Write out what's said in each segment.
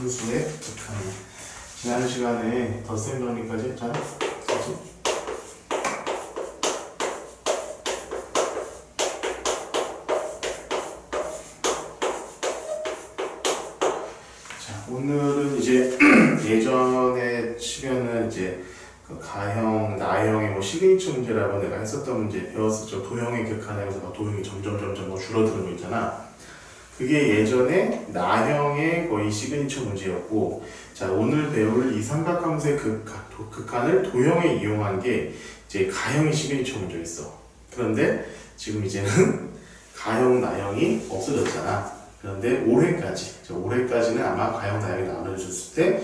함수의 극한이야. 지난 시간에 덧셈 정리까지 했잖아. 자, 오늘은 이제 예전에 치면은 이제 그 가형, 나형의 뭐 시그니처 문제라고 내가 했었던 문제 배웠었죠. 도형의 극한에서 막 도형이 점점 점점 뭐 줄어드는 거 있잖아. 그게 예전에 나형의 거의 시그니처 문제였고, 자 오늘 배울 이 삼각함수의 극한, 도- 극한을 도형에 이용한 게 이제 가형의 시그니처 문제였어. 그런데 지금 이제는 가형, 나형이 없어졌잖아. 그런데 올해까지, 저 올해까지는 아마 가형, 나형이 나눠졌을 때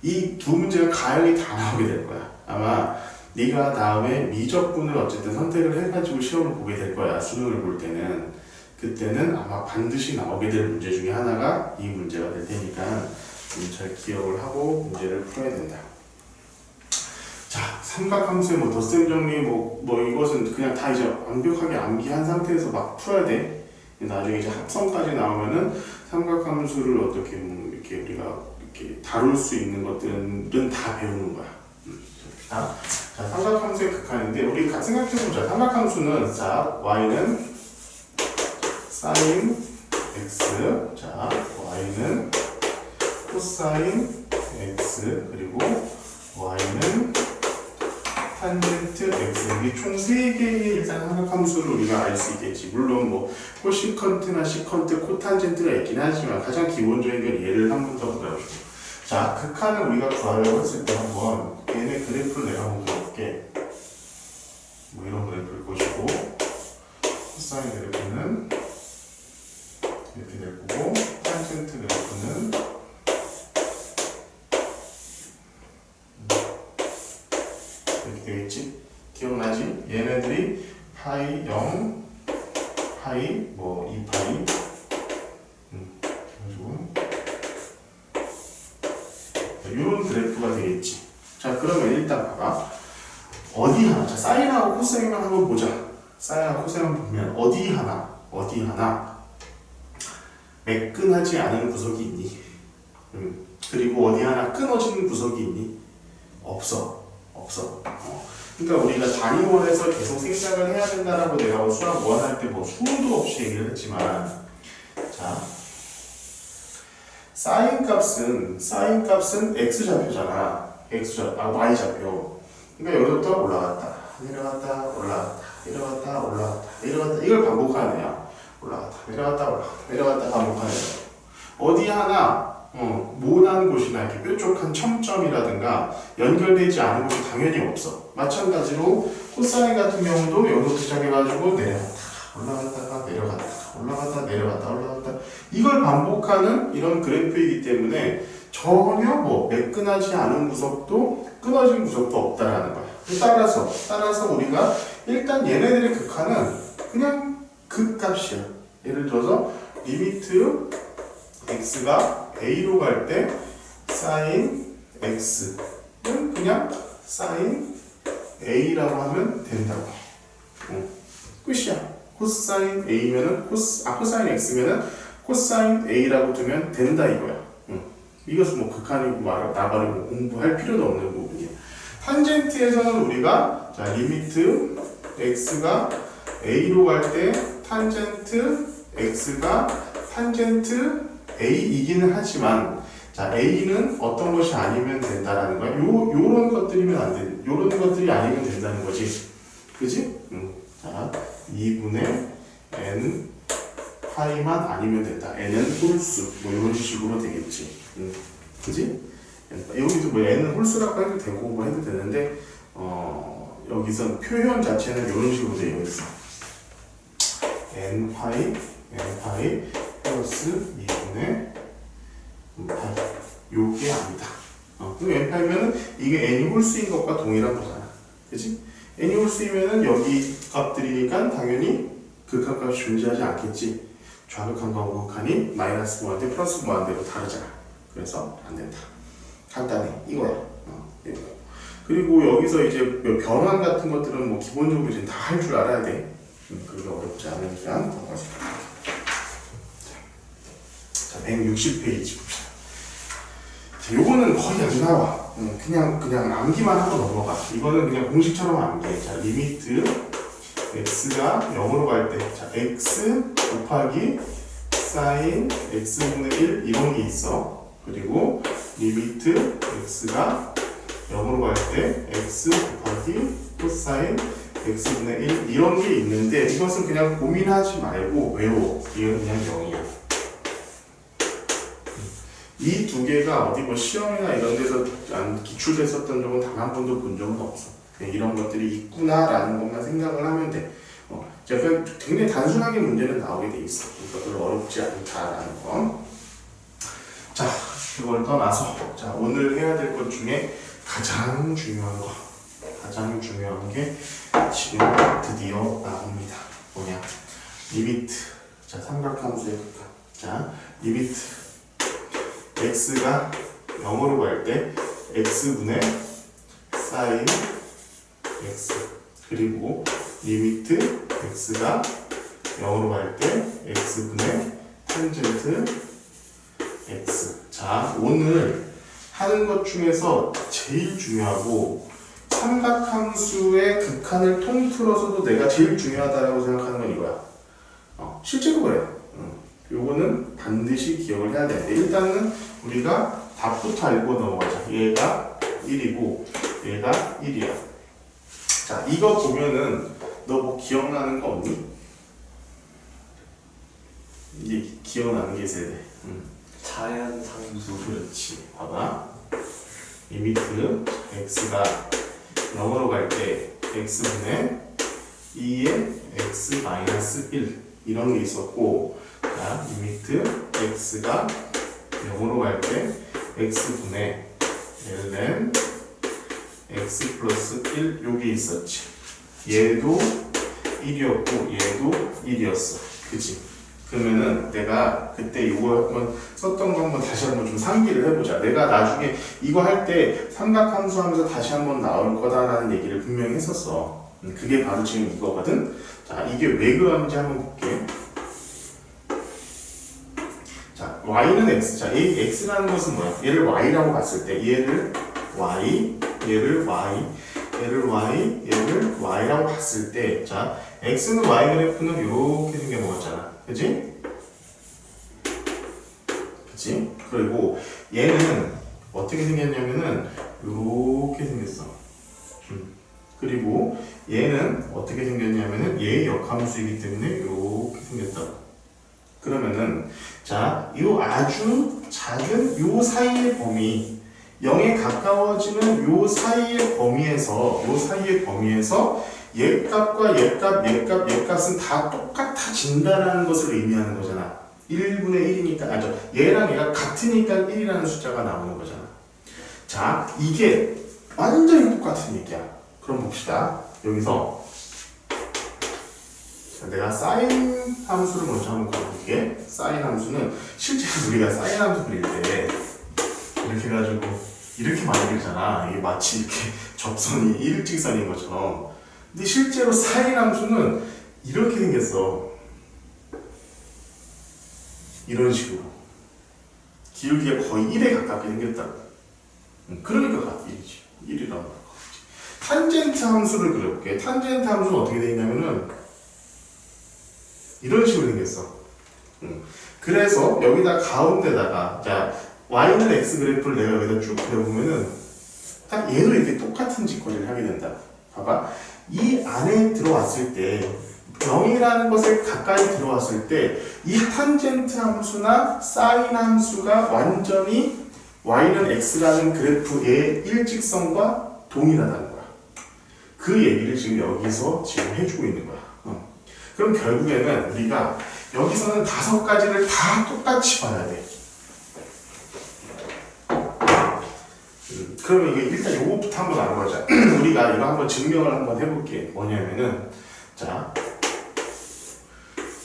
이 두 문제가 가형이 다 나오게 될 거야. 아마 네가 다음에 미적분을 어쨌든 선택을 해가지고 시험을 보게 될 거야. 수능을 볼 때는 그때는 아마 반드시 나오게 될 문제 중에 하나가 이 문제가 될 테니까 좀 잘 기억을 하고 문제를 풀어야 된다. 자, 삼각함수의 뭐 덧셈 정리 뭐, 뭐 이것은 그냥 다 이제 완벽하게 암기한 상태에서 막 풀어야 돼. 나중에 이제 합성까지 나오면은 삼각함수를 어떻게 뭐 이렇게 우리가 이렇게 다룰 수 있는 것들은 다 배우는 거야. 음, 자, 자, 삼각함수의 극한인데 우리 생각해보자. 삼각함수는 자 y는 sin x, 자 y는 코사인 x. 그리고 y는 탄젠트 x. 이게 총 3개의 일단 삼각함수를 우리가 알 수 있겠지. 물론 뭐 코시컨트나 시컨트, 코탄젠트가 있긴 하지만 가장 기본적인 건 얘를 한 번 더 보여주고. 자 극한을 우리가 구하려고 했을 때 한번 얘네 그래프를 내가 한번 그려볼게 뭐 이런 그래프를 보시고 코사인 그래프는 이렇게 될 거고 탄젠트 그래프는 이렇게 되겠지? 기억나지? 얘네들이 파이 0, 파이 뭐 2파이 음, 그래가지고 이런 그래프가 되겠지. 자 그러면 일단 봐봐. 어디 하나? 자 사인하고 코사인만 한번 보자. 사인하고 코사인만 보면 어디 하나? 어디 하나? 매끈하지 않은 구석이 있니? 음, 그리고 어디 하나 끊어지는 구석이 있니? 없어. 없어. 어. 그러니까 우리가 단위원에서 계속 생각을 해야 된다라고 내가 뭐 수학 원할 때 뭐 수도 없이 얘기를 했지만 자 사인 값은 사인 값은 x 좌표잖아. x 좌, 아 y 좌표. 그러니까 여기부터 올라갔다, 내려갔다, 올라갔다, 내려갔다, 올라갔다, 내려갔다. 이걸 반복하는 애야. 올라갔다, 내려갔다, 올라갔다, 내려갔다 반복하는 애야. 어디 하나 어, 모난 곳이나 이렇게 뾰족한 첨점이라든가 연결되지 않은 곳이 당연히 없어. 마찬가지로 코사인 같은 경우도 여기서 시작해가지고 내려갔다, 올라갔다가 내려갔다, 올라갔다, 내려갔다, 올라갔다. 이걸 반복하는 이런 그래프이기 때문에 전혀 뭐 매끈하지 않은 구석도 끊어진 구석도 없다라는 거야. 따라서 따라서 우리가 일단 얘네들의 극한은 그냥 극값이야. 예를 들어서 리미트 x가 a로 갈때 sin x는 그냥 sin a라고 하면 된다고. 응. 끝이야. 코사인 a면은 코스 아 코사인 x면은 코사인 a라고 두면 된다 이거야. 응. 이것은 뭐 극한이고 말 나발이 뭐 공부할 필요도 없는 부분이야. 탄젠트에서는 우리가 자 리미트 x가 a로 갈 때 탄젠트 x가 탄젠트 a이기는 하지만 자 a는 어떤 것이 아니면 된다라는 거야. 요 요런 것들이면 안 돼. 요런 것들이 아니면 된다는 거지. 그지? 응. 자 2분의 n 파이만 아니면 된다. n은 홀수 뭐 이런 식으로 되겠지. 응. 그지? 여기서 뭐 n은 홀수라고 해도 되고 뭐 해도 되는데 어 여기서 표현 자체는 이런 식으로 되어 있어. N 파이 n 파이 플러스 2분의 8 요게 아니다. 어, 그럼 n 파이면은 이게 n이 홀수인 것과 동일한 거잖아. 그지? n이 홀수이면은 여기 값들이니까 당연히 극한값이 존재하지 않겠지. 좌극한과 우극한이 마이너스 무한대 플러스 무한대로 다르잖아. 그래서 안 된다. 간단해. 이거야. 어. 그리고 여기서 이제 뭐 변환 같은 것들은 뭐 기본적으로 이제 다 할 줄 알아야 돼. 음, 그게 어렵지 않으니까 넘어가자. 자, 160페이지 봅시다. 자, 요거는 거의 아주 나와. 음, 그냥 그냥 암기만 하고 넘어가. 이거는 그냥 공식처럼 암기해. 자, 리미트 x가 0으로 갈 때, 자, x 곱하기 사인 x분의 1 이런 게 있어. 그리고 리미트 x가 0으로 갈 때 x 곱하기 코사인 x분의 1 이런 게 있는데 이것은 그냥 고민하지 말고 외워. 이건 그냥 0이야. 이두 개가 어디 뭐 시험이나 이런 데서 안 기출됐었던 적은 단 한 번도 본 적은 없어. 그냥 이런 것들이 있구나라는 것만 생각을 하면 돼. 어, 약간 굉장히 단순하게 문제는 나오게 돼 있어. 그러니까 별로 어렵지 않다라는 거. 자, 그걸 떠나서 자 오늘 해야 될 것 중에 가장 중요한 거, 가장 중요한 게 지금 드디어 나옵니다. 뭐냐? 리미트. 자, 삼각함수의 극한. 자, 리미트. x가 0으로 갈 때 x분의 사인 x 그리고 리미트 x가 0으로 갈 때 x분의 탄젠트 x 자 오늘 하는 것 중에서 제일 중요하고 삼각함수의 극한을 통틀어서도 내가 제일 중요하다라고 생각하는 건 이거야 어, 실제로 그래요 음, 요거는 반드시 기억을 해야 돼 일단은 우리가 답부터 알고 넘어가자 얘가 1이고 얘가 1이야 자 이거 보면은 너 뭐 기억나는 거 없니? 이게 기억나는 게 있어야 돼 음. 자연 상수 그렇지. 봐봐. 리미트 x가 0으로 갈 때 x분의 2의 x 마이너스 1 이런 게 있었고 자, 리미트 x가 0으로 갈 때 x분의 ln x 플러스 1 요게 있었지. 얘도 1이었고 얘도 1이었어. 그치? 그러면은 내가 그때 이거 한번 썼던 거 한번 다시 한번 좀 상기를 해보자. 내가 나중에 이거 할 때 삼각함수 하면서 다시 한번 나올 거다라는 얘기를 분명히 했었어. 음, 그게 바로 지금 이거거든. 자, 이게 왜 그런지 한번 볼게. 자, y는 x. 자, 이 x라는 것은 뭐야? 얘를 y라고 봤을 때 얘를 y, 얘를 y, 얘를 y, 얘를 y라고 봤을 때, 자, x는 y 그래프는 이렇게 생겨 먹었잖아. 그지? 그치? 그리고 얘는 어떻게 생겼냐면은 이렇게 생겼어. 음. 그리고 얘는 어떻게 생겼냐면은 얘의 역함수이기 때문에 이렇게 생겼다고. 그러면은 자, 이 아주 작은 요 사이의 범위 0에 가까워지는 요 사이의 범위에서 요 사이의 범위에서 얘값과 얘값, 얘값, 얘값은 다 똑같아진다는 것을 의미하는 거잖아. 1분의 1이니까, 아, 저, 얘랑 얘가 같으니까 1이라는 숫자가 나오는 거잖아. 자, 이게 완전히 똑같은 얘기야. 그럼 봅시다. 여기서 자, 내가 사인 함수를 먼저 한번 가볼게. 사인 함수는 실제로 우리가 사인 함수 그릴 때 이렇게 해가지고 이렇게 많이 그리잖아. 이게 마치 이렇게 접선이 일직선인 것처럼. 근데 실제로 사인 함수는 이렇게 생겼어. 이런 식으로. 기울기가 거의 1에 가깝게 생겼다. 음, 그러니까 각 1이지. 1이라고 할 거지. 탄젠트 함수를 그려볼게. 탄젠트 함수는 어떻게 되어 있냐면은 이런 식으로 생겼어. 음, 그래서 여기다 가운데다가 자 y는 x 그래프를 내가 여기다 쭉 그려보면은 딱 얘도 이렇게 똑같은 짓거리를 하게 된다. 봐봐. 이 안에 들어왔을 때 0이라는 것에 가까이 들어왔을 때 이 탄젠트 함수나 사인 함수가 완전히 y는 x라는 그래프의 일직선과 동일하다는 거야. 그 얘기를 지금 여기서 지금 해주고 있는 거야. 어. 그럼 결국에는 우리가 여기서는 다섯 가지를 다 똑같이 봐야 돼. 그러면 이게 일단 요거부터 한번 알아보자. 우리가 이거 한번 증명을 한번 해볼게. 뭐냐면은 자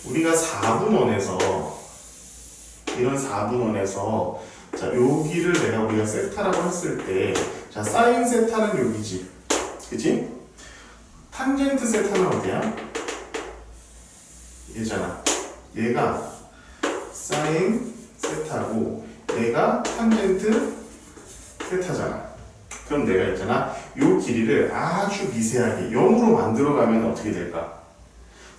우리가 4분원에서 이런 4분원에서 자 여기를 내가 우리가 세타라고 했을 때 자 사인 세타는 여기지, 그지? 탄젠트 세타는 어디야? 얘잖아. 얘가 사인 세타고 얘가 탄젠트 세타잖아. 그럼 내가 있잖아. 요 길이를 아주 미세하게 0으로 만들어가면 어떻게 될까?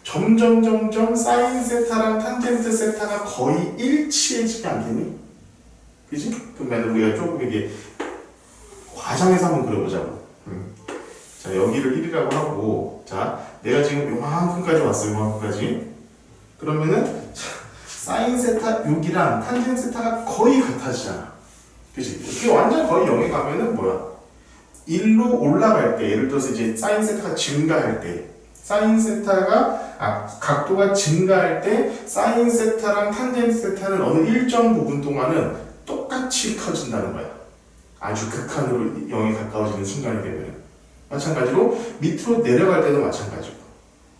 점점 점점 사인 세타랑 탄젠트 세타가 거의 일치해지지 않겠니? 그지? 그러면 우리가 조금 이게 과장해서 한번 그려보자고. 음. 자 여기를 1이라고 하고 자 내가 지금 요만큼까지 왔어 요만큼까지 그러면은 자, 사인 세타 여기랑 탄젠 세타가 거의 같아지잖아 그치? 이게 완전 거의 0에 가면은 뭐야? 1로 올라갈 때 예를 들어서 이제 사인 세타가 증가할 때 사인 세타가 아 각도가 증가할 때 사인 세타랑 탄젠 세타는 어느 일정 부분 동안은 똑같이 커진다는 거야. 아주 극한으로 0에 가까워지는 순간이 되면 마찬가지로 밑으로 내려갈 때도 마찬가지고.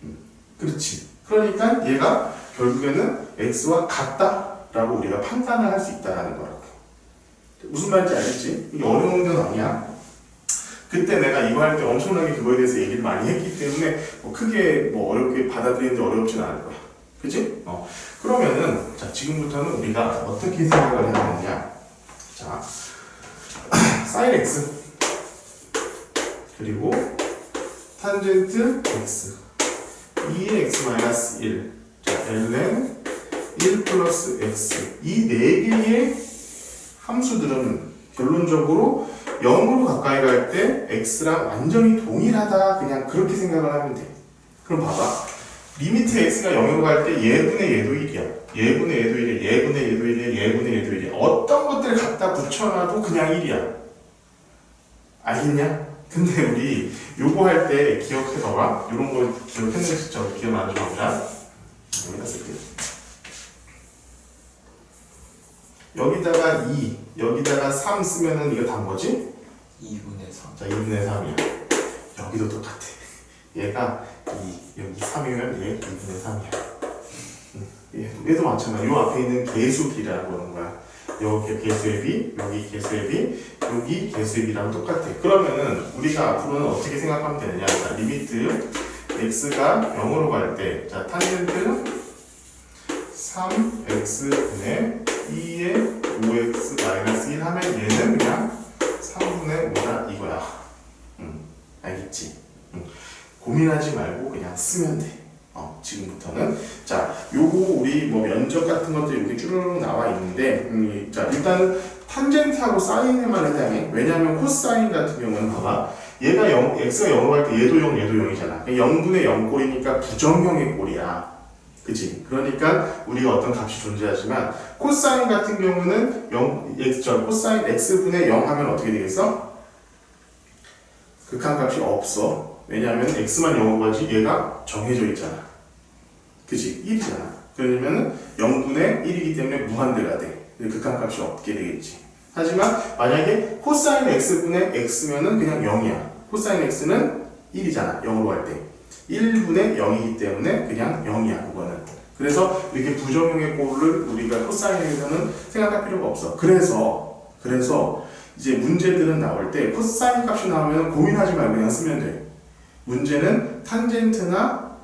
음, 그렇지. 그러니까 얘가 결국에는 x와 같다라고 우리가 판단을 할 수 있다는 거라고 무슨 말인지 알겠지? 이게 어려운 건 아니야. 그때 내가 이거 할 때 엄청나게 그거에 대해서 얘기를 많이 했기 때문에 뭐 크게 뭐 어렵게 받아들이는데 어렵진 않을 거야. 그치? 어. 그러면은 자 지금부터는 우리가 어떻게 생각을 해야 되느냐. 자 사인 x 그리고 탄젠트 x. 2의 x 마이너스 1 자, ln 1 플러스 x. 이 네 개의 함수들은 결론적으로 0으로 가까이 갈 때 x랑 완전히 동일하다 그냥 그렇게 생각을 하면 돼 그럼 봐봐 리미트 x가 0으로 갈 때 예분의 얘도 1이야 예분의 얘도 1이야 예분의 얘도 1이야 예분의 얘도 1이야 어떤 것들을 갖다 붙여놔도 그냥 1이야 알겠냐? 근데 우리 요거 할 때 기억해봐봐. 요런 거 기억했는지 저 기억 안 보자. 여기다 쓸게. 여기다가 2, 여기다가 3 쓰면은 이거 다 뭐지? 2분의 3 자, 2분의 3이야. 여기도 똑같아. 얘가 2, 여기 3이면 얘 2분의 3이야. 얘, 얘도 마찬가지야. 요 앞에 있는 개수비라고 하는 거야. 여기 개수의 비, 여기 개수의 비, 여기 개수의 비랑 똑같아. 그러면은 우리가 앞으로는 어떻게 생각하면 되느냐? 자, 리미트 x가 0으로 갈 때, 자, 탄젠트 3x분의 2의 5x 마이너스 1 하면 얘는 그냥 3분의 5다 이거야. 음, 알겠지? 음, 고민하지 말고 그냥 쓰면 돼. 어, 지금부터는 자, 요거 우리 뭐 면적 같은 것도 이렇게 쭈르륵 나와 있는데, 음, 자 일단 탄젠트하고 사인에만 해당해. 왜냐하면 코사인 같은 경우는 봐봐, 얘가 0, x가 0으로 갈 때 얘도 0, 얘도 0이잖아. 0분의 0 꼴이니까 부정형의 꼴이야. 그치? 그러니까 우리가 어떤 값이 존재하지만 코사인 같은 경우는 0, x, 저 코사인 x분의 0 하면 어떻게 되겠어? 극한값이 없어. 왜냐하면 x만 0으로 가지 얘가 정해져 있잖아. 그치? 1이잖아. 그러면 0분의 1이기 때문에 무한대가 돼. 극한값이 없게 되겠지. 하지만 만약에 코사인 x분의 x면은 그냥 0이야. 코사인 x는 1이잖아. 0으로 갈 때. 1분의 0이기 때문에 그냥 0이야. 그거는. 그래서 이렇게 부정형의 꼴을 우리가 코사인에서는 생각할 필요가 없어. 그래서 그래서 이제 문제들은 나올 때 코사인 값이 나오면 고민하지 말고 그냥 쓰면 돼. 문제는 탄젠트나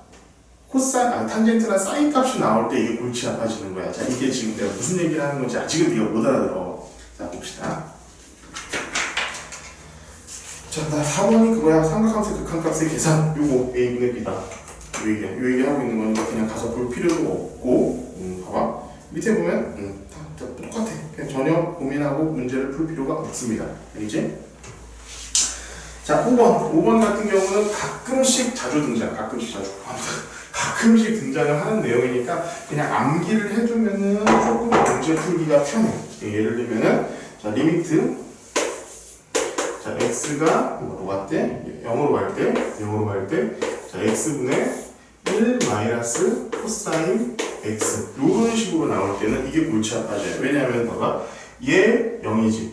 코사인, 아, 탄젠트나 사인 값이 나올 때 이게 골치 아파지는 거야. 자, 이게 지금 내가 무슨 얘기를 하는 건지 아직은 네가 못 알아들어. 자, 봅시다. 자, 나 4번이 그거야. 삼각함수 극한값의 계산. 요거 A분의 B다. 요 얘기, 요 얘기 하고 있는 거니까 그냥 가서 볼 필요도 없고, 음, 봐봐. 밑에 보면, 음, 다, 다 똑같아. 그냥 전혀 고민하고 문제를 풀 필요가 없습니다. 알겠지? 자, 5번. 5번 같은 경우는 가끔씩 자주 등장, 가끔씩 자주. 가끔씩 등장을 하는 내용이니까 그냥 암기를 해두면은 조금 문제 풀기가 편해. 예를 들면은, 자, 리미트. 자, x가 뭐로 갈 때? 0으로 갈 때, 0으로 갈 때, 자, x분의 1 마이너스 코사인 x. 요런 식으로 나올 때는 이게 골치 아파져요. 왜냐하면 봐봐. 얘 0이지.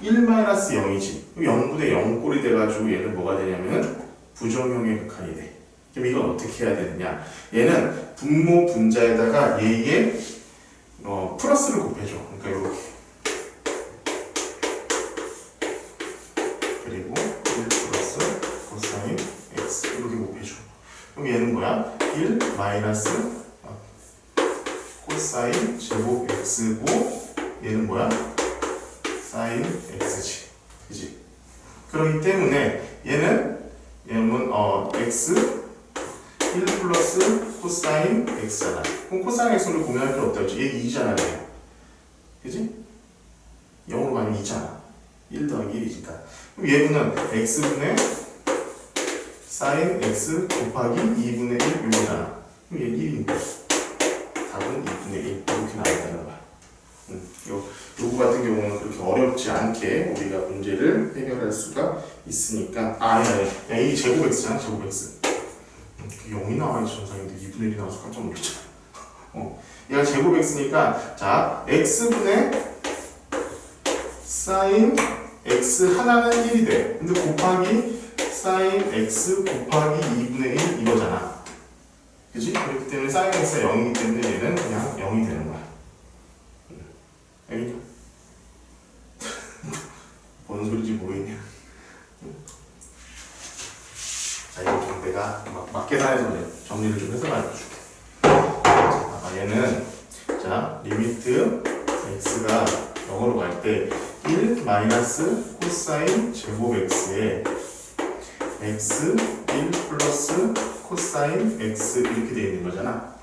1 마이너스 0이지. 0분의 0 꼴이 돼가지고 얘는 뭐가 되냐면 부정형의 극한이 돼. 그럼 이건 어떻게 해야 되느냐? 얘는 분모 분자에다가 얘의 어, 플러스를 곱해줘. 그러니까 이렇게. 마이너스 어, 코사인 제곱 x고 얘는 뭐야? 사인 x지. 그지? 그렇기 때문에 얘는 얘는 어 x 1 플러스 코사인 x잖아. 그럼 코사인 x를 고민할 필요 없다. 그지? 얘 2잖아. 얘. 그지? 0으로 가면 2잖아. 1 더하기 1이니까. 그럼 얘는 x분의 사인 x 곱하기 2분의 1 이거잖아. 그럼 얘 1이니까. 답은 2분의 1 이렇게 나온다는 거야. 음, 요, 요거 같은 경우는 그렇게 어렵지 않게 우리가 문제를 해결할 수가 있으니까. 아 아니 아니. 야, 이 제곱 x잖아 제곱 x 음, 0이 나와있지 전상인데 2분의 1이 나와서 깜짝 놀랐잖아. 어, 얘가 제곱 x니까 자 x분의 사인 x 하나는 1이 돼. 근데 곱하기 사인 x 곱하기 2분의 1 이거잖아 그지? 그렇기 때문에 사인 x가 0이기 때문에 얘는 그냥 0이 되는 거야 알겠냐? 뭔 소리인지 모르겠냐? 자, 이거 좀 내가 막, 막 계산해서 그래. 정리를 좀 해서 알려줄게. 자, 봐봐, 얘는, 자, 리미트 x가 0으로 갈 때, 1 마이너스 코사인 제곱 x에 x 1 플러스 코사인 x 이렇게 되어 있는 거잖아.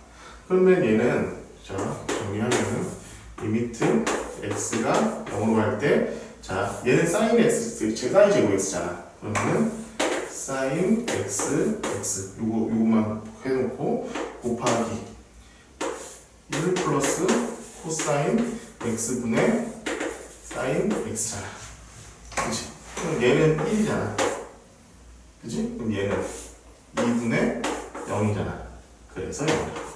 그러면 얘는, 자, 정리하면은, 리미트 x가 0으로 갈 때, 자, 얘는 사인 x, 제 사인 제곱 x잖아. 그러면은 사인 x, x 요거 요거만 해놓고 곱하기 1 플러스 코사인 x 분의 사인 x잖아. 그치? 그럼 얘는 1이잖아. 그치? 그럼 얘는 2분의 0이잖아. 그래서 0이야.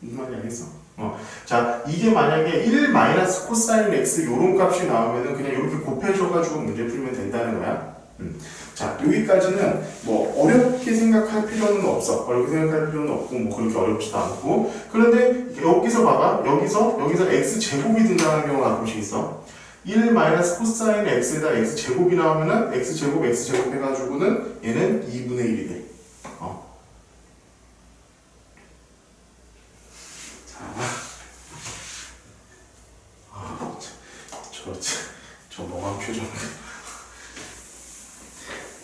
무슨 말인지 알겠어? 어. 자, 이게 만약에 1 마이너스 코사인 x 요런 값이 나오면은 그냥 이렇게 곱해줘가지고 문제 풀면 된다는 거야. 음. 자, 여기까지는 뭐 어렵게 생각할 필요는 없어. 어렵게 생각할 필요는 없고 뭐 그렇게 어렵지도 않고. 그런데 여기서 봐봐. 여기서 여기서 x 제곱이 등장하는 경우가 가끔씩 있어. 1 마이너스 코사인 x에다 x 제곱이 나오면은 x 제곱 x 제곱 해가지고는 얘는 2분의 1이 돼. 어. 자. 아, 저, 저, 저 멍한 표정.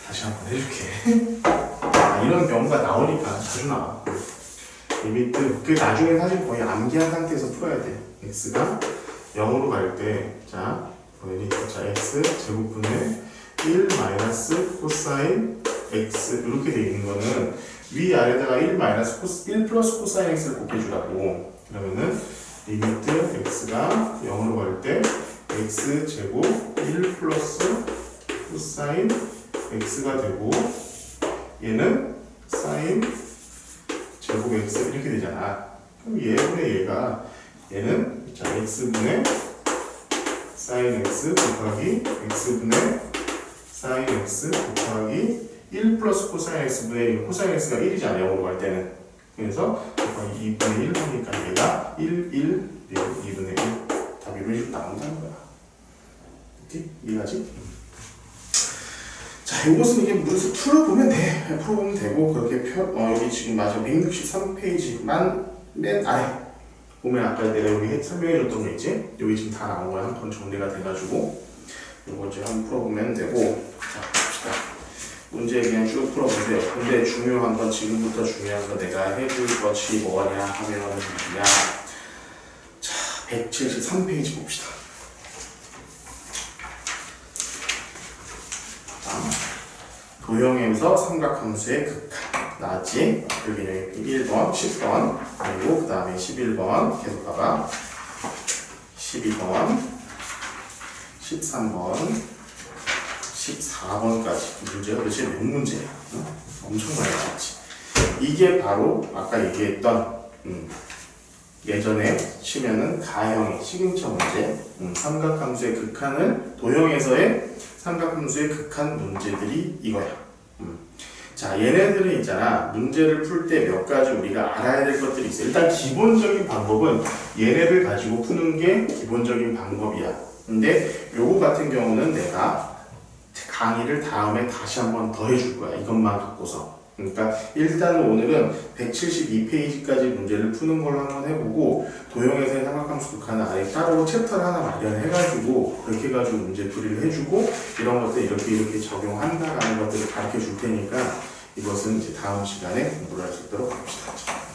다시 한번 해줄게. 아, 이런 경우가 나오니까 자주 나와. 리미트, 그 나중에 사실 거의 암기한 상태에서 풀어야 돼. x가 0으로 갈 때, 자, 보내니, 자, x 제곱분의 1 마이너스 코사인 x 이렇게 돼 있는 거는 위 아래다가 1 마이너스 코스 1 플러스 코사인 x를 곱해주라고. 그러면은 리미트 x가 0으로 갈 때 x 제곱 1 플러스 코사인 x가 되고 얘는 사인 제곱 x 이렇게 되잖아. 그럼 얘분의 얘가 얘는 자 x분의 사인 x 곱하기 x분의 사인 x 곱하기 1 플러스 코사인 x분의 1 코사인 x가 1이잖아 0으로 갈 때는 그래서 곱하기 2분의 1 하니까 얘가 1, 1, 1, 2분의 1 답이 이런 식으로 나온다는 거야 오케이? 이해가지? 자, 이것은 이게 문서 풀어보면 돼. 풀어보면 되고, 그렇게 표, 어, 여기 지금 맞아. 163페이지만 맨 아래. 보면 아까 내가 여기 해- 설명해줬던 거 있지? 여기 지금 다 나온 거야. 한 번 정리가 돼가지고. 이거 이제 한번 풀어보면 되고. 자, 봅시다. 문제 그냥 쭉 풀어보세요. 근데 중요한 건, 지금부터 중요한 건 내가 해줄 것이 뭐냐 하면 뭐냐. 자, 173페이지 봅시다. 도형에서 삼각함수의 극한 나왔지? 여기는 1번, 10번 그리고 그 다음에 11번 계속 가봐 12번 13번 14번까지 문제가 도대체 몇 문제야? 응? 엄청 많이 나왔지 이게 바로 아까 얘기했던 음, 예전에 치면은 가형의 시그니처 문제 음, 삼각함수의 극한을 도형에서의 삼각함수의 극한 문제들이 이거야. 음. 자, 얘네들은 있잖아. 문제를 풀 때 몇 가지 우리가 알아야 될 것들이 있어. 일단 기본적인 방법은 얘네를 가지고 푸는 게 기본적인 방법이야. 근데 요거 같은 경우는 내가 강의를 다음에 다시 한번 더 해줄 거야. 이것만 갖고서. 그러니까 일단 오늘은 172페이지까지 문제를 푸는 걸로 한번 해보고 도형에서의 삼각함수 극 하나 아예 따로 챕터를 하나 마련해가지고 그렇게 해가지고 문제 풀이를 해주고 이런 것들 이렇게 이렇게 적용한다라는 것들을 가르쳐 줄 테니까 이것은 이제 다음 시간에 공부를 할 수 있도록 합시다.